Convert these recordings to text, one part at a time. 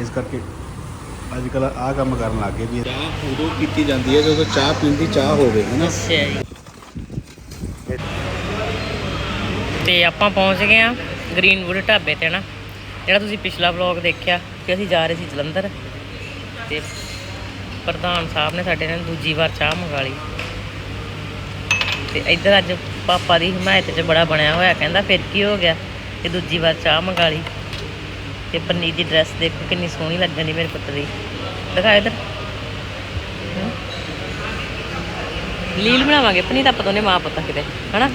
ਇਸ ਕਰਕੇ ਅੱਜ ਕੱਲ ਆਹ ਕੰਮ ਕਰਨ ਲੱਗ ਗਏ ਵੀ ਚਾਹ ਉਦੋਂ ਕੀਤੀ ਜਾਂਦੀ ਹੈ ਜਦੋਂ ਚਾਹ ਪੀਣ ਦੀ ਚਾਹ ਹੋਵੇ ਹੈ ਨਾ? ਅੱਛਾ ਜੀ। ਤੇ ਆਪਾਂ ਪਹੁੰਚ ਗਏ ਆ ਗ੍ਰੀਨਵੁੱਡ ਢਾਬੇ ਤੇ ਨਾ? ਜਿਹੜਾ ਤੁਸੀਂ ਪਿਛਲਾ ਵਲੌਗ ਦੇਖਿਆ ਕਿ ਅਸੀਂ ਜਾ ਰਹੇ ਸੀ ਜਲੰਧਰ ਤੇ ਪ੍ਰਧਾਨ ਸਾਹਿਬ ਨੇ ਸਾਡੇ ਨਾਲ ਦੂਜੀ ਵਾਰ ਚਾਹ ਮੰਗਾ ਲਈ। ਤੇ ਇੱਧਰ ਅੱਜ ਪਾਪਾ ਦੀ ਹਮਾਇਤ 'ਚ ਬੜਾ ਬਣਿਆ ਹੋਇਆ ਕਹਿੰਦਾ ਫਿਰ ਕੀ ਹੋ ਗਿਆ ਕਿ ਦੂਜੀ ਵਾਰ ਚਾਹ ਮੰਗਾ ਲਈ। ਤੇ ਪਨੀਰ ਦੀ ਡਰੈਸ ਦੇਖੋ ਕਿੰਨੀ ਸੋਹਣੀ ਲੱਗਣ ਦੀ ਮੇਰੇ ਪੁੱਤ ਦੀ। ਦਿਖਾ ਇੱਧਰ। ਲੀਲ ਬਣਾਵਾਂਗੇ। ਪਨੀਰ ਆਪਾਂ ਦੋਨੇ ਮਾਂ ਪੁੱਤ ਕਿਤੇ ਹਨਾ?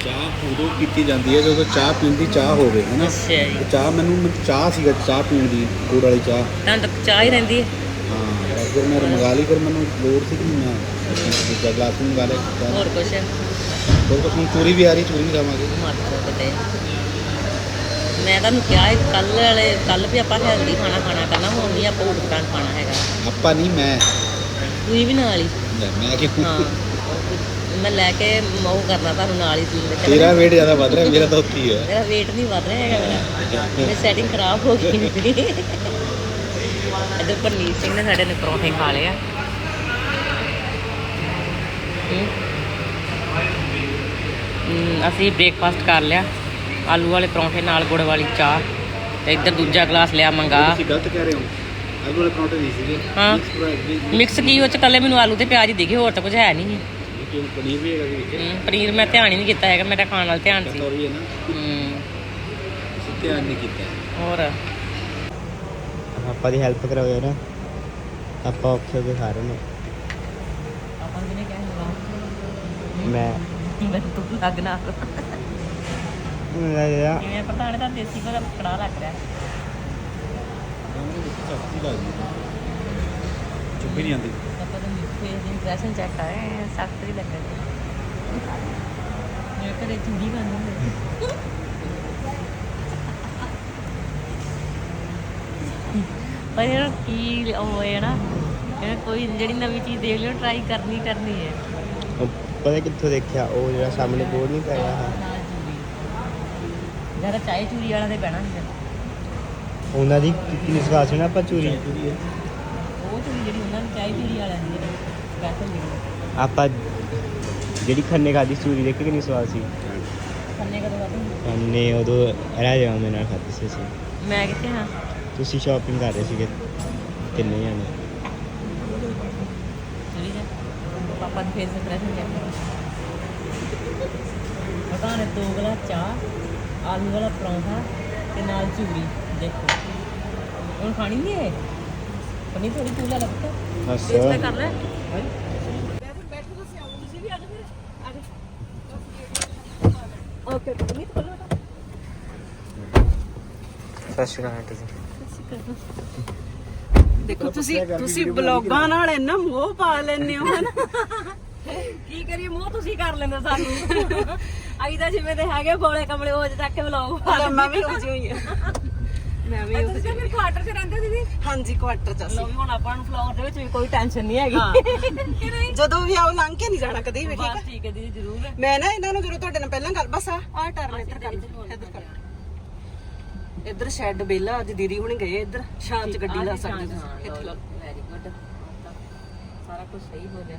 ਚਾਹ ਉਦੋਂ ਕੀਤੀ ਜਾਂਦੀ ਹੈ ਜਦੋਂ ਚਾਹ ਪੀਣ ਦੀ ਚਾਹ ਹੋਵੇ ਹੈ ਨਾ ਅੱਛਾ ਜੀ। ਤੇ ਚਾਹ ਮੈਨੂੰ ਚਾਹ ਸੀਗਾ ਚਾਹ ਪੀਣ ਦੀ ਗੁੜ ਵਾਲੀ ਚਾਹ। ਤਾਂ ਤਾਂ ਚਾਹ ਹੀ ਰਹਿੰਦੀ ਹੈ। ਹਾਂ ਫਿਰ ਮੈਂ ਮੰਗਾ ਲਈ ਫਿਰ ਮੈਨੂੰ ਲੋੜ ਸੀ ਕਿ ਮੈਂ ਦੂਜਾ ਗਲਾਸ ਮੰਗਾ ਲਿਆ। ਹੋਰ ਕੁਛ? ਹੋਰ ਕੁਛ ਹੁਣ ਚੋਰੀ ਵੀ ਆ ਰਹੀ ਚੋਰੀ ਵੀ ਖਾਵਾਂਗੇ ਮਾਤਰ ਕਿਤੇ ਮੈਂ ਤੁਹਾਨੂੰ ਕਿਹਾ ਕੱਲ ਵਾਲੇ ਕੱਲ ਵੀ ਆਪਾਂ ਹੈਲਦੀ ਖਾਣਾ ਖਾਣਾ ਕਰਨਾ ਹੁਣ ਨਹੀਂ ਆਪਾਂ ਉਟਕਾਂ ਖਾਣਾ ਹੈਗਾ। ਆਪਾਂ ਨਹੀਂ ਮੈਂ। ਤੁਸੀਂ ਵੀ ਨਾਲ ਹੀ। ਲੈ, ਮੈਂ ਕਿ ਹਾਂ। ਮੈਂ ਲੈ ਕੇ ਉਹ ਕਰਨਾ ਤੁਹਾਨੂੰ ਨਾਲ ਹੀ ਤੁਸੀਂ ਤੇਰਾ weight ਜ਼ਿਆਦਾ ਵੱਧ ਰਿਹਾ ਮੇਰਾ ਤਾਂ ਉੱਥੇ ਹੀ ਹੈ ਮੇਰਾ weight ਨਹੀਂ ਵੱਧ ਰਿਹਾ ਹੈਗਾ ਮੇਰਾ। ਮੇਰੀ ਸੈਟਿੰਗ ਖਰਾਬ ਹੋ ਗਈ ਮੇਰੀ ਇੱਧਰ ਪਰਨੀਤ ਸਿੰਘ ਨੇ ਸਾਡੇ ਨੇ ਪਰੌਂਠੇ ਖਾ ਲਏ ਆ। ਹਮ। ਹਮ, ਅਸੀਂ ਬ੍ਰੇਕਫਾਸਟ ਕਰ ਲਿਆ। ਆਲੂ ਵਾਲੇ ਪਰੌਂਠੇ ਨਾਲ ਗੁੜ ਵਾਲੀ ਚਾਹ ਤੇ ਇੱਧਰ ਦੂਜਾ ਗਲਾਸ ਲਿਆ ਮੰਗਾ। ਤੁਸੀਂ ਗਲਤ ਕਹਿ ਰਹੇ ਹੋ। ਆਲੂ ਵਾਲੇ ਪਰੌਂਠੇ ਨਹੀਂ ਸੀਗੇ। ਹਾਂ। ਮਿਕਸ ਕੀ ਉਹ ਚ ਕੱਲੇ ਮੈਨੂੰ ਆਲੂ ਤੇ ਪਿਆਜ਼ ਹੀ ਦਿਖੇ ਹੋਰ ਤਾਂ ਕੁਝ ਹੈ ਨਹੀਂ। ਪਨੀਰ ਵੀ ਹੈਗਾ ਵਿੱਚ? ਪਨੀਰ ਮੈਂ ਧਿਆਨ ਹੀ ਨਹੀਂ ਕੀਤਾ ਹੈਗਾ ਮੇਰਾ ਖਾਣ ਨਾਲ ਧਿਆਨ ਸੀ। ਵੀ ਹੈ ਨਾ। ਤੁਸੀਂ ਧਿਆਨ ਨਹੀਂ ਕੀਤਾ। ਹੋਰ? ਆਪਾਂ ਦੀ ਹੈਲਪ ਕਰਾਓ ਨਾ ਆਪਾਂ ਔਖੇ ਹੋ ਕੇ ਖਾ ਰਹੇ ਨੇ। ਆਪਾਂ ਕਿਹਨੇ ਕਹਿਣਾ ਮੈਂ। ਮੈਂ ਤੂੰ ਲੱਗਣਾ ਮੈਂ ਯਾ ਕਿਵੇਂ ਪਤਾ ਨਹੀਂ ਤਾਂ ਦੇਸੀ ਘਰ ਕੜਾ ਲੱਗ ਰਿਹਾ। ਸਬਜ਼ੀ ਲੱਗਦੀ ਚੁੱਭੀ ਨਹੀਂ ਆਉਂਦੀ। ਆਪਾਂ ਤਾਂ ਫੇਸ ਦੀ ਇੰਪ੍ਰੈਸ਼ਨ ਚੈੱਕ ਹਾਂ ਸਖਤ ਹੀ ਲੱਗ ਰਹੀ ਮੇਰੇ ਘਰੇ ਚੂੜੀ ਖਾਂਦੇ ਹੁੰਦੇ ਪਰ ਇਹ ਕੀ ਉਹ ਹੈ ਨਾ ਇਹ ਕੋਈ ਜਿਹੜੀ ਨਵੀਂ ਚੀਜ਼ ਦੇਖ ਲਿਓ ਟਰਾਈ ਕਰਨੀ ਕਰਨੀ ਹੈ। ਉਹ ਪਤਾ ਕਿੱਥੋਂ ਦੇਖਿਆ ਉਹ ਜਿਹੜਾ ਸਾਹਮਣੇ ਬੋਰਡ ਨਹੀਂ ਪਿਆ ਹਾਂ ਚਾਹੇ ਵਾਲਾ ਦੇ ਬਹਿਣਾ ਹੁੰਦਾ ਉਹਨਾਂ ਦੀ ਕਿੰਨੀ ਸਵਾਦ ਸੀ ਨਾ ਆਪਾਂ ਚੂਰੀ? ਉਹ ਚੂੜੀ ਜਿਹੜੀ ਉਹਨਾਂ ਨੂੰ ਚਾਹੇ ਚੂੜੀ ਵਾਲਿਆਂ ਦੀ ਜਿਹੜੀ ਜਿਹੜੀ ਆਪਾਂ ਜਿਹੜੀ ਖੰਨੇ ਖਾਦੀ ਚੂਰੀ ਦੇਖ ਕੇ ਕਿੰਨੀ ਸਵਾਦ ਸੀ? ਖੰਨੇ ਕਦੋਂ ਖਾਧੀ? ਖੰਨੇ ਉਦੋਂ ਰਹਿ ਜਾਵਾਂ ਮੇਰੇ ਨਾਲ ਖਾਦੀ ਸੀ ਅਸੀਂ। ਮੈਂ ਕਿੱਥੇ ਹਾਂ? ਤੁਸੀਂ ਸ਼ਾਪਿੰਗ ਕਰ ਰਹੇ ਸੀਗੇ ਕਿੰਨੇ ਜਾਣੇ। ਚਲੀ ਜਾ। ਪਾਪਾ ਦੀ ਫੇਸ ਇੰਪ੍ਰੈਸ਼ਨ ਚੈੱਕ ਕਰੋ ਪਤਾ ਨੇ ਦੋ ਗਲਾਸ ਚਾਹ। ਆਲੂ ਵਾਲਾ ਪਰੌਂਠਾ ਤੇ ਨਾਲ ਚੂਰੀ ਦੇਖੋ। ਹੁਣ ਖਾਣੀ ਨਹੀਂ ਹੈ ਪਨੀ ਥੋੜੀ ਤੂੰ ਲੈ ਲੱਗ ਬਸ ਟੇਸਟ ਤਾਂ ਕਰ ਲੈ। ਓਕੇ ਪਨੀ ਖੋਲੋ ਸਤਿ ਸ਼੍ਰੀ ਅਕਾਲ ਆਂਟੀ ਜੀ। ਦੇਖੋ ਤੁਸੀਂ ਤੁਸੀਂ ਬਲੌਗਾਂ ਨਾਲ ਇੰਨਾ ਮੋਹ ਪਾ ਲੈਂਦੇ ਹੋ ਹਨਾ? ਕਰੀਏ ਮੂੰਹ ਤੁਸੀਂ ਕਰ ਲੈਂਦੇ ਸਾਨੂੰ। ਆਈ ਤਾਂ ਜਿਵੇਂ ਦੇ ਹੈਗੇ ਬੋਲੇ ਕਮਲੇ ਉਹ ਤੱਕ ਕੇ ਵਲੌਗ ਮੈਂ ਵੀ ਹੋ ਹੋਈ ਆ ਮੈਂ ਵੀ ਉਹ ਤੁਸੀਂ ਮੇਰੇ ਕੁਆਟਰ 'ਚ ਰਹਿੰਦੇ ਦੀਦੀ? ਹਾਂਜੀ ਕੁਆਟਰ ਚ ਲੋ ਅਸੀਂ ਵੀ ਹੁਣ ਆਪਾਂ ਨੂੰ ਫਲੋਰ ਦੇ ਵਿੱਚ ਵੀ ਕੋਈ ਟੈਨਸ਼ਨ ਨਹੀਂ ਹੈਗੀ। ਜਦੋਂ ਵੀ ਆਓ ਲੰਘ ਕੇ ਨਹੀਂ ਜਾਣਾ ਕਦੀ ਵੀ ਠੀਕ ਹੈ ਠੀਕ ਹੈ ਦੀਦੀ ਜ਼ਰੂਰ। ਮੈਂ ਨਾ ਇਹਨਾਂ ਨੂੰ ਜਦੋਂ ਤੁਹਾਡੇ ਨਾਲ ਪਹਿਲਾਂ ਗੱਲ ਬਸ ਆ ਆ ਟਰਨ ਇੱਧਰ ਕਰ ਇੱਧਰ ਕਰ। ਇੱਧਰ ਸ਼ੈੱਡ ਬੇਲਾ ਅੱਜ ਦੀਦੀ ਹੁਣੀ ਗਏ ਇੱਧਰ ਸ਼ਾਮ ਚ ਗੱਡੀ ਲਾ ਸਕਦੇ ਤੁਸੀਂ। ਇੱਥੇ ਲਾ ਲਓ। ਵੈਰੀ ਗੁੱਡ ਸਾਰਾ ਕੁਝ ਸਹੀ ਹੋ ਗਿਆ।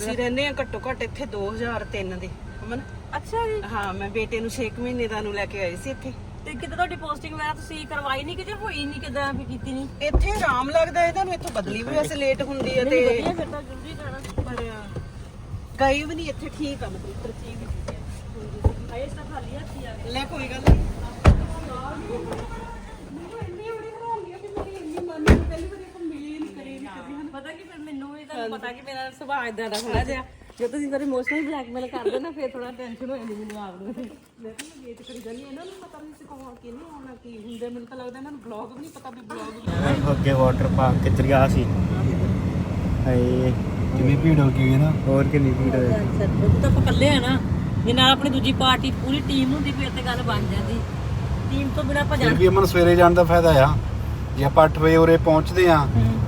ਅਸੀਂ ਰਹਿੰਦੇ ਆ ਘੱਟੋ ਘੱਟ ਇੱਥੇ 2003 ਦੇ ਅਮਨ ਅੱਛਾ ਜੀ। ਹਾਂ ਮੈਂ ਬੇਟੇ ਨੂੰ 6 ਮਹੀਨੇ ਦਾ ਨੂੰ ਲੈ ਕੇ ਆਈ ਸੀ ਇੱਥੇ। ਤੇ ਕਿਤੇ ਤੁਹਾਡੀ ਪੋਸਟਿੰਗ ਵਗੈਰਾ ਤੁਸੀਂ ਕਰਵਾਈ ਨਹੀਂ ਕਿ ਜੇ ਹੋਈ ਨਹੀਂ ਕਿਦਾਂ ਵੀ ਕੀਤੀ ਨਹੀਂ ਇੱਥੇ ਆਰਾਮ ਲੱਗਦਾ ਇਹਨਾਂ ਨੂੰ ਇੱਥੋਂ ਬਦਲੀ ਵੀ ਵੈਸੇ ਲੇਟ ਹੁੰਦੀ ਹੈ ਤੇ ਵਧੀਆ ਫਿਰ ਤਾਂ ਜ਼ਰੂਰੀ ਜਾਣਾ ਪਰ ਗਈ ਵੀ ਨਹੀਂ ਇੱਥੇ ਠੀਕ ਆ ਮਤਲਬ ਤਰਤੀਬ ਆਏ ਤਾਂ ਖਾਲੀ ਹੱਥੀ ਆ ਲੈ ਕੋਈ ਗੱਲ ਨਹੀਂ ਪਤਾ ਕਿ ਫਿਰ ਮੈਨੂੰ ਵੀ ਤੁਹਾਨੂੰ ਪਤਾ ਕਿ ਮੇਰਾ ਸੁਭਾਅ ਇਦਾਂ ਦਾ ਥੋੜਾ ਜਿਹਾ। ਜੇ ਤੁਸੀਂ ਮੇਰੇ ਇਮੋਸ਼ਨਲ ਬਲੈਕਮੇਲ ਕਰਦੇ ਨਾ ਫਿਰ ਥੋੜਾ ਟੈਨਸ਼ਨ ਹੋ ਜਾਂਦੀ ਮੈਨੂੰ ਆਪ ਨੂੰ। ਮੈਂ ਤਾਂ ਵੇਟ ਕਰੀ ਜਾਂਦੀ ਹਾਂ, ਇਹਨਾਂ ਨੂੰ ਪਤਾ ਨਹੀਂ ਸੀ ਕੌਣ ਕੀ ਨਹੀਂ ਆਉਣਾ ਕੀ ਹੁੰਦੇ। ਮੈਨੂੰ ਤਾਂ ਲੱਗਦਾ ਇਹਨਾਂ ਨੂੰ ਬਲੌਗ ਵੀ ਨਹੀਂ ਪਤਾ ਵੀ ਬਲੌਗ ਅੱਗੇ ਵਾਟਰ ਪਾਰਕ ਕਿੱਧਰ ਗਿਆ ਸੀ। ਹਾਏ। ਕਿੰਨੀ ਭੀੜ ਹੋ ਗਈ ਹੈ ਨਾ। ਹੋਰ ਕਿੰਨੀ ਭੀੜ ਹੋਈ। ਉਹ ਤਾਂ ਆਪਾਂ ਇਕੱਲੇ ਆ ਨਾ। ਜੇ ਨਾਲ ਆਪਣੀ ਦੂਜੀ ਪਾਰਟੀ ਪੂਰੀ ਟੀਮ ਹੁੰਦੀ ਫਿਰ ਤੇ ਗੱਲ ਬਣ ਜਾਂਦੀ। ਟੀਮ ਤੋਂ ਬਿਨਾ ਜਾਣ ਵੀ ਅਮਨ ਸਵੇਰੇ ਜਾਣ ਦਾ ਫਾਇਦਾ ਆ। ਜੇ ਆਪਾਂ 8 ਵਜੇ ਉਰੇ ਪਹੁੰਚਦੇ ਆ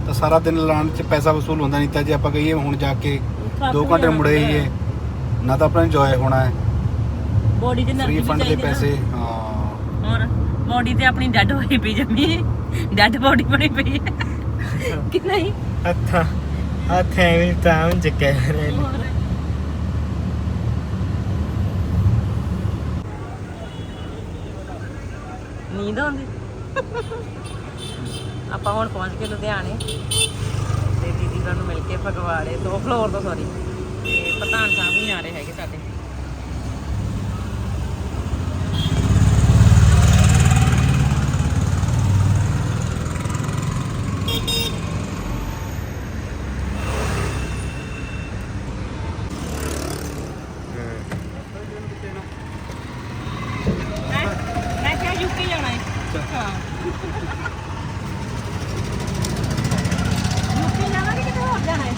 ਤਾਂ ਸਾਰਾ ਦਿਨ ਲਾਣ 'ਚ ਪੈਸਾ ਵਸੂਲ ਹੁੰਦਾ ਨਹੀਂ ਤਾਂ ਜੇ ਆਪਾਂ ਕਹੀਏ ਹੁਣ ਜਾ ਕੇ 2 ਘੰਟੇ ਮੁੜੇ ਹੀਏ ਨਾ ਤਾਂ ਆਪਣਾ ਇੰਜੋਏ ਹੋਣਾ ਹੈ। ਬੋਡੀ ਤੇ ਫੰਡ ਦੇ ਚਾਹੀਦੀ ਪੈਸੇ। ਹਾਂ। ਹੋਰ ਬੋਡੀ ਤੇ ਆਪਣੀ ਡੈਡ ਹੋਈ ਪਈ ਜੰਮੀ। ਡੈਡ ਬੋਡੀ ਬਣੀ ਪਈ ਹੈ। ਕਿ ਨਹੀਂ? ਹੱਥਾਂ ਹੱਥ ਐਵੇਂ ਤਾਂ ਚੱਕਿਆ ਰਹੇ ਨੇ ਨੀਂਦ ਆਉਂਦੀ? ਆਪਾਂ ਹੁਣ ਪਹੁੰਚ ਗਏ ਲੁਧਿਆਣੇ। ਤੇ ਦੀਦੀ ਉਹਨਾਂ ਨੂੰ ਮਿਲ ਕੇ ਫਗਵਾੜੇ ਦੋ ਫਲੋਰ ਤੋਂ ਸੌਰੀ ਤੇ ਪ੍ਰਧਾਨ ਸਾਹਿਬ ਨਹੀਂ ਆ ਰਹੇ ਹੈਗੇ ਸਾਡੇ ਹੈਂ? ਮੈਂ ਕਿਹਾ ਯੂਪੀ ਜਾਣਾ ਹੈ ਯੂਪੀ ਜਾਣਾ ਕਿ ਕਿਤੇ ਹੋਰ ਜਾਣਾ ਹੈ?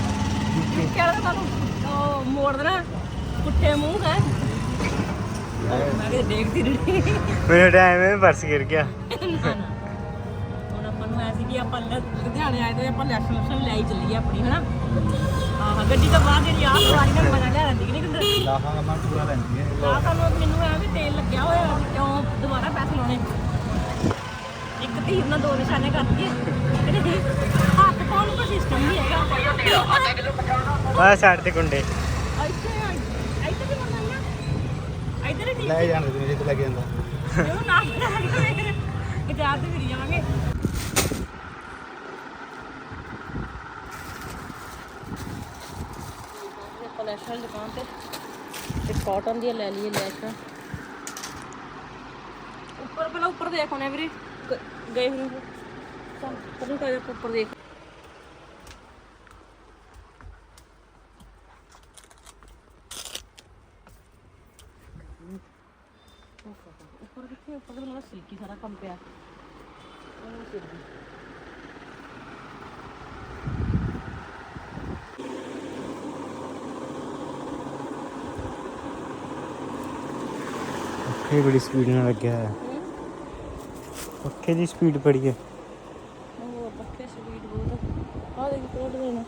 ਯੂਪੀ। ਵਾਲਾ ਤਾਂ ਤੁਹਾਨੂੰ ਉਹ ਮੋੜ ਦੇਣਾ ਪੁੱਠੇ ਮੂੰਹ ਹੈ। ਮੈਂ ਕਿਹਾ ਦੇਖਦੀ ਰਹੀ ਮੇਰੇ ਟਾਈਮ ਵਿੱਚ ਪਰਸ ਗਿਰ ਗਿਆ। ਨਾ, ਨਾ। ਹੁਣ ਆਪਾਂ ਨੂੰ ਐਸੀ ਕਿ ਆਪਾਂ ਲੁ- ਲੁਧਿਆਣੇ ਆਏ ਤੇ ਆਪਾਂ ਲੈਸ਼ਨ ਲੁਸ਼ਨ ਲੈ ਹੀ ਚੱਲੀਏ ਆਪਣੀ ਹਨਾ? ਆਹ ਗੱਡੀ ਤੋਂ ਬਾਅਦ ਜਿਹੜੀ ਆਹ ਸਵਾਰੀ ਨਾਲ ਬਣਾ ਲਿਆ ਰਹਿੰਦੀ ਕਿ ਨਹੀਂ ਕਿੰਦਰ ਲਾਹਾ ਮੈਂ ਪੂਰਾ ਲੈਂਦੀ ਹੈ ਤੁਹਾਨੂੰ ਮੈਨੂੰ ਐ ਵੀ ਤੇਲ ਲੱਗਿਆ ਹੋਇਆ ਵੀ ਕਿਉਂ ਦੁਬਾਰਾ ਪੈਸੇ ਲਾਉਣੇ ਨਾਲ ਦੋ ਨਿਸ਼ਾਨੇ ਕਰ ਦਈਏ ਹੱਥ ਪਾਉਣ ਨੂੰ ਕੋਈ ਸਿਸਟਮ ਨਹੀਂ ਹੈਗਾ। ਆ ਸਾਈਡ ਤੇ ਕੁੰਡੇ ਇੱਥੇ ਇੱਥੇ ਵੀ ਮੰਗਾਈਆਂ ਇੱਧਰ ਹੀ ਲੈ ਜਾਣ ਦੇ ਜਿੱਥੇ ਲੈ ਕੇ ਜਾਂਦਾ ਉਹ ਨਾ ਗਜਾਰ ਤੇ ਫਿਰੀ ਜਾਵਾਂਗੇ। ਕੋਲੈਸਟ੍ਰੋਲ ਦੁਕਾਨ ਤੇ। ਤੇ ਕਾਟਨ ਦੀਆਂ ਲੈ ਲਈਏ ਲੈਸ਼ਾਂ। ਉੱਪਰ ਪਹਿਲਾਂ ਉੱਪਰ ਦੇਖ ਹੋਣੇ ਵੀਰੇ। ਗ- ਗਏ ਹੋਣੇ ਚੱਲ ਤੈਨੂੰ ਉੱਪਰ ਦੇਖ। ਉੱਪਰ ਕਿੱਥੇ ਉੱਪਰ ਤਾਂ ਮੇਰਾ ਸਿਲਕੀ ਸਾਰਾ ਕੰਮ ਪਿਆ। ਉਹ ਸਿਰ ਦੀ। ਬੜੀ ਸਪੀਡ ਨਾਲ ਲੱਗਿਆ ਹੈ ਪੱਖੇ ਦੀ ਸਪੀਡ ਬੜੀ ਹੈ ਉਹ ਪੱਕੇ ਸਵੀਟ ਬਹੁਤ ਆ। ਦੇਖ ਕੋਲ ਦੇ ਨਾ।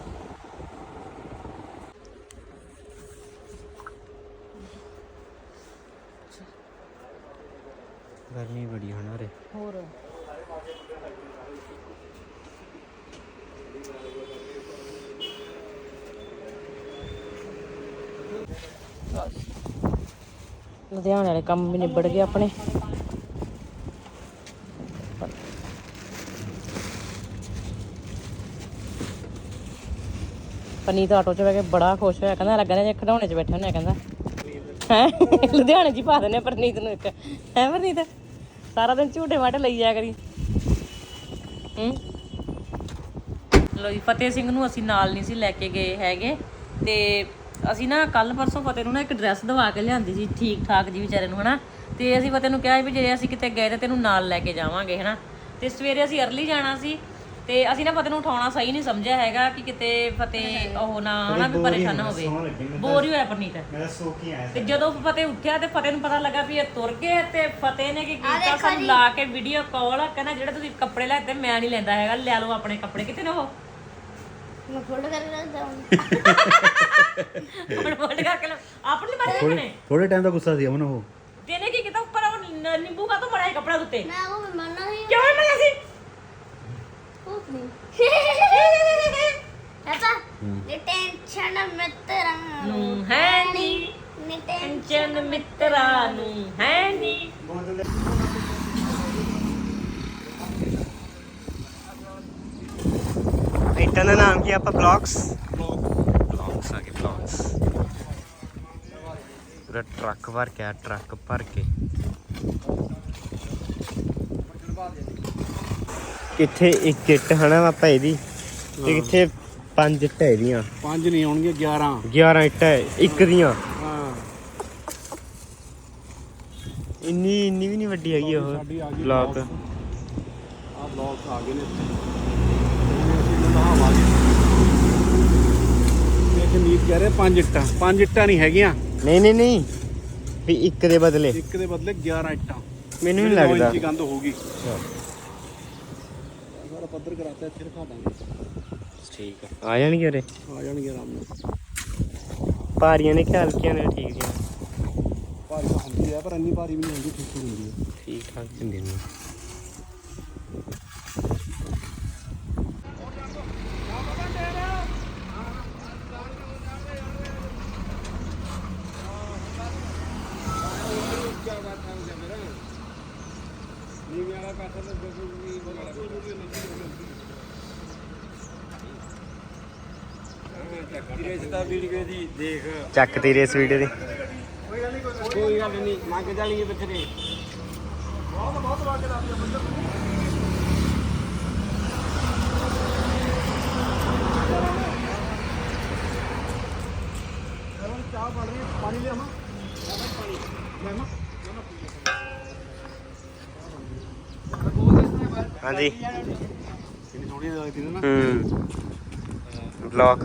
ਗਰਮੀ ਬੜੀ ਹੋਣਾ ਰੇ ਹੋਰ? ਲੁਧਿਆਣੇ ਵਾਲੇ ਕੰਮ ਵੀ ਨਿਬੜ ਗਏ ਆਪਣੇ। ਪਨੀਤ ਆਟੋ 'ਚ ਬਹਿ ਕੇ ਬੜਾ ਖੁਸ਼ ਹੋਇਆ, ਕਹਿੰਦਾ ਲੱਗਦਾ ਜੇ ਖਡਾਉਣੇ 'ਚ ਬੈਠੇ ਹੁੰਨੇ ਕਹਿੰਦਾ। ਹੈ? ਲੁਧਿਆਣੇ 'ਚ ਹੀ ਪਾ ਦਿੰਦੇ ਪਰਨੀਤ ਨੂੰ ਇੱਕ। ਹੈ ਪਰਨੀਤ? ਸਾਰਾ ਦਿਨ ਝੂਟੇ ਮਾਟੇ ਲਈ ਜਾਇਆ ਕਰੀ। ਹੂੰ? ਲੋ ਜੀ, ਫਤਿਹ ਸਿੰਘ ਨੂੰ ਅਸੀਂ ਨਾਲ ਨਹੀਂ ਸੀ ਲੈ ਕੇ ਗਏ ਹੈਗੇ। ਤੇ ਅਸੀਂ ਨਾ ਕੱਲ ਪਰਸੋਂ ਫਤਿਹ ਨੂੰ ਨਾ ਇੱਕ ਡਰੈਸ ਦਵਾ ਕੇ ਲਿਆਂਦੀ ਸੀ ਠੀਕ ਠਾਕ ਜੀ ਵਿਚਾਰੇ ਨੂੰ, ਹਨਾ? ਤੇ ਅਸੀਂ ਫਤਿਹ ਨੂੰ ਕਿਹਾ ਵੀ ਜੇ ਅਸੀਂ ਕਿਤੇ ਗਏ ਤੇ ਤੈਨੂੰ ਨਾਲ ਲੈ ਕੇ ਜਾਵਾਂਗੇ, ਹਨਾ? ਤੇ ਸਵੇਰੇ ਅਸੀਂ ਅਰਲੀ ਜਾਣਾ ਸੀ ਤੇ ਅਸੀਂ ਨਾ ਫਤਿਹ ਨੂੰ ਉਠਾਉਣਾ ਸਹੀ ਨਹੀਂ ਸਮਝਿਆ ਹੈਗਾ ਕਿ ਕਿਤੇ ਫਤਿਹ ਉਹ ਨਾ ਹਨਾ ਵੀ ਪਰੇਸ਼ਾਨ ਨਾ ਹੋਵੇ। ਬੋਰ ਹੀ ਹੋਇਆ ਪਰਨੀਤ। ਮੈਂ ਸੋ ਕੇ ਆਇਆ ਤੇ ਜਦੋਂ ਫਤਿਹ ਉੱਠਿਆ ਤੇ ਫਤਿਹ ਨੂੰ ਪਤਾ ਲੱਗਾ ਵੀ ਇਹ ਤੁਰ ਗਏ ਤੇ ਫਤਿਹ ਨੇ ਕੀ ਕੀਤਾ ਸਾਨੂੰ ਲਾ ਕੇ ਵੀਡੀਓ ਕਾਲ ਕਹਿੰਦਾ ਜਿਹੜੇ ਤੁਸੀਂ ਕੱਪੜੇ ਲੈਤੇ ਮੈਂ ਨਹੀਂ ਲੈਂਦਾ ਹੈਗਾ ਲੈ ਲਓ ਆਪਣੇ ਕੱਪੜੇ। ਕਿਤੇ ਨੇ ਉਹ? ਮੈਂ ਫੋਟੋ ਕਰਕੇ ਰੱਖਦਾ ਹੁਣ ਫੋਲਡ ਕਰਕੇ। ਆਪਣੇ ਬਾਰੇ ਨੇ ਥੋੜੇ ਟਾਈਮ ਦਾ ਗੁੱਸਾ ਸੀ ਅਮਨ ਉਹ। ਤੇਨੇ ਕੀ ਕੀਤਾ? ਉੱਪਰ ਉਹ ਨਿੰਬੂ ਕਾ ਤੋਂ ਬੜਾ ਕੱਪੜਾ ਉੱਤੇ। ਮੈਂ ਉਹ ਮੰਨਣਾ ਨਹੀਂ ਕਿਉਂ ਮੈਂ ਅਸੀਂ ਉਹ ਨਹੀਂ ਐਸਾ ਨੀ ਟੈਨਸ਼ਨ ਮਿੱਤਰਾਂ ਨੂੰ ਹੈ ਨਹੀਂ ਨੀ ਟੈਨਸ਼ਨ ਟੈਨਸ਼ਨ ਮਿੱਤਰਾਂ ਨੂੰ ਹੈ ਨਹੀਂ ਇੱਟਾਂ ਦਾ ਨਾਮ ਕੀ ਆਪਾਂ ਬਲੌਗਸ ਬਲੌਗਸ ਆ ਗਏ ਬਲੌਗਸ ਪੂਰਾ ਟਰੱਕ ਭਰ ਕੇ ਆ ਟਰੱਕ ਭਰ ਕੇ ਕਿੱਥੇ ਇੱਕ ਇੱਟ ਹਨਾ ਆਪਾਂ ਇਹਦੀ? ਤੇ ਕਿੱਥੇ ਪੰਜ ਇੱਟਾਂ ਇਹਦੀਆਂ? ਪੰਜ ਨਹੀਂ ਆਉਣਗੇ 11 11 ਇੱਟਾਂ ਇੱਕ ਦੀਆਂ? ਹਾਂ। ਇੰਨੀ ਇੰਨੀ ਵੀ ਨਹੀਂ ਵੱਡੀ ਹੈਗੀ ਉਹ ਬਲੌਕ ਆ ਬਲੌਕ ਆ ਗਏ ਨੇ ਇਹ ਜਮੀਤ ਕਹਿ ਰਿਹਾ ਪੰਜ ਇੱਟਾਂ। ਪੰਜ ਇੱਟਾਂ ਨਹੀਂ ਹੈਗੀਆਂ। ਨਹੀਂ ਨਹੀਂ ਨਹੀਂ। ਵੀ ਇੱਕ ਦੇ ਬਦਲੇ। ਇੱਕ ਦੇ ਬਦਲੇ 11 ਇੱਟਾਂ। ਮੈਨੂੰ ਨਹੀਂ ਲੱਗਦਾ। ਇੰਚੀ ਕੰਧ ਹੋਊਗੀ। ਸਾਰਾ ਪੱਧਰ ਕਰਾਤਾ ਇੱਥੇ ਰਖਾ ਦਾਂਗੇ। ਠੀਕ ਆ। ਆ ਜਾਣਗੇ ਉਰੇ? ਆ ਜਾਣਗੇ ਆਰਾਮ ਨਾਲ। ਭਾਰੀਆਂ ਨੇ ਕਿ ਹਲਕੀਆਂ ਨੇ ਠੀਕ ਜੀਆਂ ਭਾਰੀ ਤਾਂ ਹੁੰਦੀ ਆ ਪਰ ਇੰਨੀ ਭਾਰੀ ਵੀ ਨਹੀਂ ਹੁੰਦੀ ਠੀਕ ਠੀਕ ਹੁੰਦੀ ਹੈ ਠੀਕ ਠਾਕ ਹੁੰਦੀਆਂ ਨੇ ਚੱਕ ਤੀ ਰੇਸ ਵੀਡੀਓ ਦੀ। ਕੋਈ ਗੱਲ ਨਹੀਂ ਮੰਗ ਜਾਣਗੇ ਬਥੇਰੇ। ਹਾਂਜੀ। ਕਿੰਨੀ ਥੋੜੀ ਜਿਹੀ ਲੱਗਦੀ ਨਾ। ਹੂੰ। ਬਲੌਕ।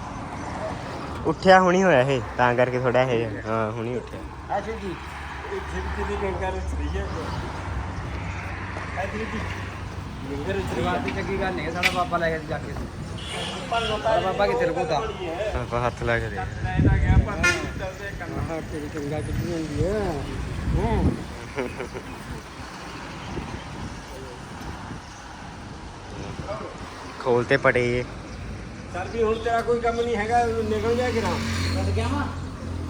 ਉੱਠਿਆ ਹੁਣੀ ਹੋਇਆ ਇਹ ਤਾਂ ਕਰਕੇ ਥੋੜਾ ਇਹ ਹਾਂ ਹੁਣੀ ਉੱਠਿਆ। ਚੰਗੀ ਗੱਲ ਨਹੀਂ ਸਾਡਾ ਬਾਬਾ ਲੈ ਕੇ ਜਾ ਕੇ। ਸਾਡਾ ਬਾਬਾ ਕਿੱਥੇ ਰਕੋਦਾ ਆਪਾਂ ਹੱਥ ਲਾ ਕੇ ਦੇਖ ਹਾਂ। ਤੇਰੀ ਚੰਗਾ ਕਿੱਥੇ ਹੁੰਦੀ ਹੈ। ਖੋਲ ਤੇ ਪੜੇ ਇਹ ਚੱਲ ਵੀ ਹੁਣ ਤੇਰਾ ਕੋਈ ਕੰਮ ਨਹੀਂ ਹੈਗਾ ਨਿਕਲ ਜਾ ਕਿਰਾਂ। ਛੱਡ ਗਿਆ ਵਾ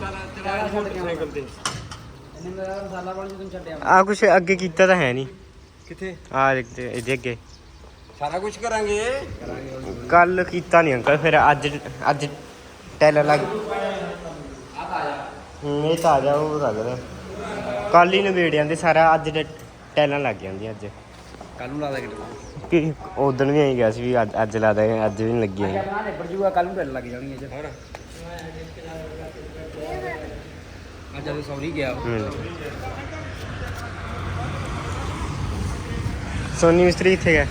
ਚੱਲ ਛੱਡ ਗਿਆ ਸਾਈਕਲ ਤੇ। ਇਹਨੇ ਮੇਰਾ ਮਸਾਲਾ ਪਾਣੀ ਤੈਨੂੰ ਛੱਡਿਆ ਆ ਕੁਛ ਅੱਗੇ ਕੀਤਾ ਤਾਂ ਹੈ ਨਹੀਂ। ਕਿੱਥੇ? ਆ ਇਹਦੇ ਅੱਗੇ। ਸਾਰਾ ਕੁਝ ਕਰਾਂਗੇ। ਕੱਲ ਕੀਤਾ ਨਹੀਂ ਅੰਕਲ ਫਿਰ ਅੱਜ ਅੱਜ ਟੈਲ ਲੱਗ ਹੂੰ ਇਹ ਤਾਂ ਆ ਜਾ ਉਹ ਲੱਗਦਾ ਕੱਲ ਹੀ ਨਵੇੜ ਜਾਂਦੇ ਸਾਰਾ ਅੱਜ ਟੈਲਾਂ ਲੱਗ ਜਾਂਦੀਆਂ ਅੱਜ। ਕੱਲ ਨੂੰ ਲਾ ਦੇ ਕਿਤੇ ਕਿ ਉਦੋਂ ਵੀ ਆਈ ਗਿਆ ਸੀ ਵੀ ਅੱਜ ਅੱਜ ਲਾ ਦੇ ਅੱਜ ਵੀ ਨਹੀਂ ਲੱਗੀਆਂ ਆਪਣਾ ਨਿਬੜ ਜੂਗਾ ਕੱਲ ਨੂੰ ਢਿੱਲ ਲੱਗ ਜਾਣੀ ਅੱਜ ਹੋਰ ਅੱਜ ਜਦੋਂ ਸੌਰੀ ਗਿਆ ਹੂੰ ਸੋਨੀ ਮਿਸਤਰੀ ਇੱਥੇ ਗਿਆ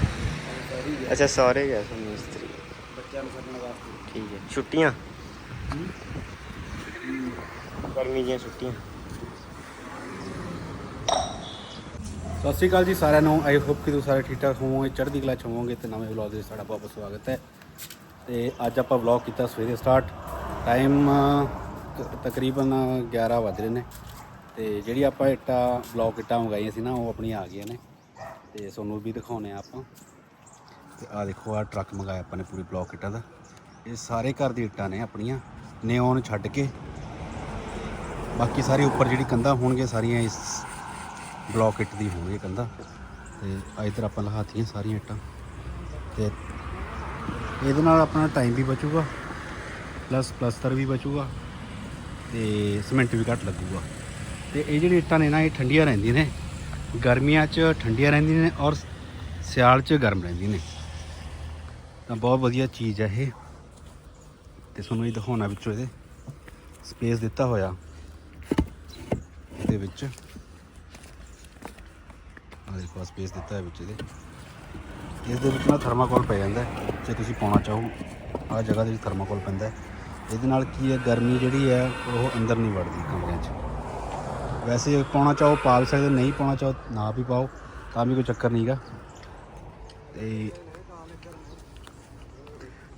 ਅੱਛਾ ਸਹੁਰੇ ਗਿਆ ਸੋਨੀ ਮਿਸਤਰੀ ਬੱਚਿਆਂ ਨੂੰ ਛੱਡਣ ਵਾਸਤੇ ਠੀਕ ਹੈ ਛੁੱਟੀਆਂ ਗਰਮੀ ਦੀਆਂ ਛੁੱਟੀਆਂ ਸਤਿ ਸ਼੍ਰੀ ਅਕਾਲ ਜੀ ਸਾਰਿਆਂ ਨੂੰ। ਆਈ ਹੋਪ ਕਿ ਤੁਸੀਂ ਸਾਰੇ ਠੀਕ ਠਾਕ ਹੋਵੋਗੇ, ਚੜ੍ਹਦੀ ਕਲਾ ਚ ਹੋਵੋਗੇ ਤੇ ਨਵੇਂ ਵਲੌਗ ਦੇ ਵਿੱਚ ਤੁਹਾਡਾ ਬਹੁਤ ਸਵਾਗਤ ਹੈ। ਤੇ ਅੱਜ ਆਪਾਂ ਵਲੌਗ ਕੀਤਾ ਸਵੇਰੇ ਸਟਾਰਟ ਟਾਈਮ ਤਕਰੀਬਨ 11 ਵੱਜ ਰਹੇ ਨੇ। ਤੇ ਜਿਹੜੀ ਆਪਾਂ ਇੱਟਾਂ ਬਲੌਕ ਇੱਟਾਂ ਮੰਗਾਈਆਂ ਸੀ ਨਾ, ਉਹ ਆਪਣੀਆਂ ਆ ਗਈਆਂ ਨੇ। ਤੇ ਤੁਹਾਨੂੰ ਵੀ ਦਿਖਾਉਣੇ ਆ ਆਪਾਂ। ਤੇ ਆ ਦੇਖੋ ਆ ਟਰੱਕ ਮੰਗਾਇਆ ਆਪਾਂ ਨੇ ਪੂਰੀ ਬਲੌਕ ਇੱਟਾਂ ਦਾ। ਇਹ ਸਾਰੇ ਘਰ ਦੀ ਇੱਟਾਂ ਨੇ ਆਪਣੀਆਂ ਨਿਓਨ ਛੱਡ ਕੇ। ਬਾਕੀ ਸਾਰੀ ਉੱਪਰ ਜਿਹੜੀ ਕੰਧਾਂ ਹੋਣਗੀਆਂ ਸਾਰੀਆਂ, ਇਸ ਬਲੌਕ ਇੱਟ ਦੀ ਹੋਣਗੀ ਕੰਧਾਂ। ਤੇ ਆ ਇੱਧਰ ਆਪਾਂ ਲਹਾਤੀਆਂ ਸਾਰੀਆਂ ਇੱਟਾਂ। ਤੇ ਇਹਦੇ ਨਾਲ ਆਪਣਾ ਟਾਈਮ ਵੀ ਬਚੂਗਾ ਪਲੱਸ ਪਲਸਤਰ ਵੀ ਬਚੂਗਾ, ਤੇ ਸਿਮੈਂਟ ਵੀ ਘੱਟ ਲੱਗੂਗਾ। ਤੇ ਇਹ ਜਿਹੜੀ ਇੱਟਾਂ ਨੇ ਨਾ, ਇਹ ਠੰਡੀਆਂ ਰਹਿੰਦੀਆਂ ਨੇ। ਗਰਮੀਆਂ 'ਚ ਠੰਡੀਆਂ ਰਹਿੰਦੀਆਂ ਨੇ ਔਰ ਸਿਆਲ 'ਚ ਗਰਮ ਰਹਿੰਦੀਆਂ ਨੇ। ਤਾਂ ਬਹੁਤ ਵਧੀਆ ਚੀਜ਼ ਹੈ ਇਹ। ਤੇ ਤੁਹਾਨੂੰ ਇਹ ਦਿਖਾਉਣਾ ਵਿੱਚੋਂ ਇਹਦੇ। ਸਪੇਸ ਦਿੱਤਾ ਹੋਇਆ। ਇਹਦੇ ਵਿੱਚ। ਆ ਦੇਖੋ ਸਪੇਸ ਦਿੱਤਾ ਹੈ ਵਿੱਚ ਇਹਦੇ। ਇਸ ਦੇ ਵਿੱਚ ਨਾ ਥਰਮਾਕੋਲ ਪੈ ਜਾਂਦਾ ਜੇ ਤੁਸੀਂ ਪਾਉਣਾ ਚਾਹੋ ਆ ਜਗ੍ਹਾ ਦੇ ਵਿੱਚ ਥਰਮਾਕੋਲ ਪੈਂਦਾ ਹੈ। ਇਹਦੇ ਨਾਲ ਕੀ ਹੈ, ਗਰਮੀ ਜਿਹੜੀ ਹੈ, ਉਹ ਅੰਦਰ ਨਹੀਂ ਵੜਦੀ ਕਮਰਿਆਂ 'ਚ। ਵੈਸੇ ਪਾਉਣਾ ਚਾਹੋ ਪਾ ਵੀ ਸਕਦੇ ਨਹੀਂ ਪਾਉਣਾ ਚਾਹੋ, ਨਾ ਵੀ ਪਾਓ, ਤਾਂ ਵੀ ਕੋਈ ਚੱਕਰ ਨਹੀਂਗਾ ਤੇ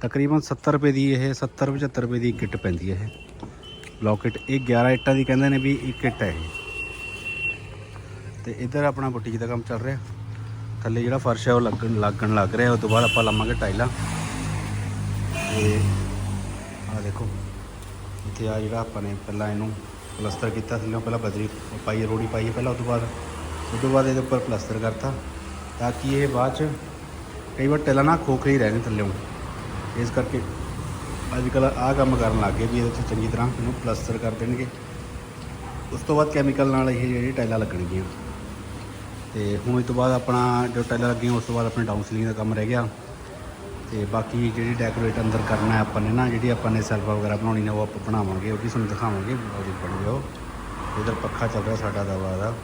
ਤਕਰੀਬਨ 70 ਰੁਪਏ ਦੀ ਇਹ 70 75 ਰੁਪਏ ਦੀ ਕਿੱਟ ਪੈਂਦੀ ਹੈ ਇਹ। ਲੋਕਟ ਇਹ 11 ਇੱਟਾਂ ਦੀ ਕਹਿੰਦੇ ਨੇ ਵੀ ਇੱਕ ਕਿੱਟ ਹੈ ਇਹ। ਤੇ ਇੱਧਰ ਆਪਣਾ ਬੁਟੀਕ ਦਾ ਕੰਮ ਚੱਲ ਰਿਹਾ। ਥੱਲੇ ਜਿਹੜਾ ਫਰਸ਼ ਹੈ ਉਹ ਲੱਗਣ ਲੱਗਣ ਲੱਗ ਰਿਹਾ ਉਸ ਤੋਂ ਬਾਅਦ ਆਪਾਂ ਲਾਵਾਂਗੇ ਟਾਈਲਾਂ। ਤੇ ਆ ਦੇਖੋ, ਇੱਥੇ ਆ ਜਿਹੜਾ ਆਪਾਂ ਨੇ ਪਹਿਲਾਂ ਇਹਨੂੰ ਪਲਸਤਰ ਕੀਤਾ, ਥੱਲੇ ਪਹਿਲਾਂ ਬਜਰੀ ਪਾਈ, ਰੋੜੀ ਪਾਈ ਪਹਿਲਾਂ ਉਸ ਤੋਂ ਬਾਅਦ ਉਸ ਤੋਂ ਬਾਅਦ ਇਹਦੇ ਉੱਪਰ ਪਲਸਤਰ ਕਰਤਾ, ਤਾਂ ਕਿ ਇਹ ਬਾਅਦ ਚ ਕਈ ਵਾਰ ਟੈਲਾਂ ਨਾ ਖੋਖਰੀ ਰਹਿ ਨੇ ਥੱਲੇ। ਇਸ ਕਰਕੇ ਅੱਜ ਕੱਲ੍ਹ ਆਹ ਕੰਮ ਕਰਨ ਲੱਗ ਗਏ ਵੀ ਇਹਦੇ 'ਚ ਚੰਗੀ ਤਰ੍ਹਾਂ ਇਹਨੂੰ ਪਲਸਤਰ ਕਰ ਦੇਣਗੇ। ਉਸ ਤੋਂ ਬਾਅਦ ਕੈਮੀਕਲ ਨਾਲ ਇਹ ਜਿਹੜੀ ਟਾਈਲਾਂ ਲੱਗਣਗੀਆਂ। ਤੇ ਹੁਣ ਇਸ ਤੋਂ ਬਾਅਦ ਆਪਣਾ ਜੋ ਟਾਈਲਾਂ ਲੱਗੀਆਂ, ਉਸ ਤੋਂ ਬਾਅਦ ਆਪਣੇ ਡਾਊਨ ਸੀਲਿੰਗ ਦਾ ਕੰਮ ਰਹਿ ਗਿਆ। ਤੇ ਬਾਕੀ ਜਿਹੜੀ ਡੈਕੋਰੇਟ ਅੰਦਰ ਕਰਨਾ ਹੈ ਆਪਾਂ ਨੇ ਨਾ, ਜਿਹੜੀ ਆਪਾਂ ਨੇ ਸੈਲਫਾ ਵਗੈਰਾ ਬਣਾਉਣੀ ਨੇ, ਉਹ ਆਪਾਂ ਬਣਾਵਾਂਗੇ, ਉਹ ਵੀ ਤੁਹਾਨੂੰ ਦਿਖਾਵਾਂਗੇ। ਉਹਦੀ ਬਣ ਜਾਓ ਇਧਰ ਪੱਖਾ ਚੱਲ ਰਿਹਾ ਸਾਡਾ ਦਵਾ ਦਾ।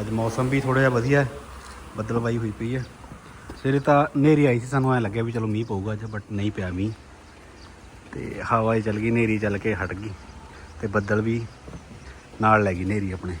ਅੱਜ ਮੌਸਮ ਵੀ ਥੋੜਾ ਜਿਹਾ ਵਧੀਆ ਹੈ ਬੱਦਲਬਾਈ ਹੋਈ ਪਈ ਹੈ। ਸਵੇਰੇ ਤਾਂ ਹਨੇਰੀ ਆਈ ਸੀ, ਸਾਨੂੰ ਐ ਲੱਗਿਆ ਵੀ ਚਲੋ ਮੀਂਹ ਪਊਗਾ ਅੱਜ ਬਟ ਨਹੀਂ ਪਿਆ ਮੀਂਹ। ਤੇ ਹਵਾ ਹੀ ਚੱਲ ਗਈ, ਹਨੇਰੀ ਚੱਲ ਕੇ ਹਟ ਗਈ। ਤੇ ਬੱਦਲ ਵੀ ਨਾਲ ਲੈ ਗਈ ਹਨੇਰੀ ਆਪਣੇ।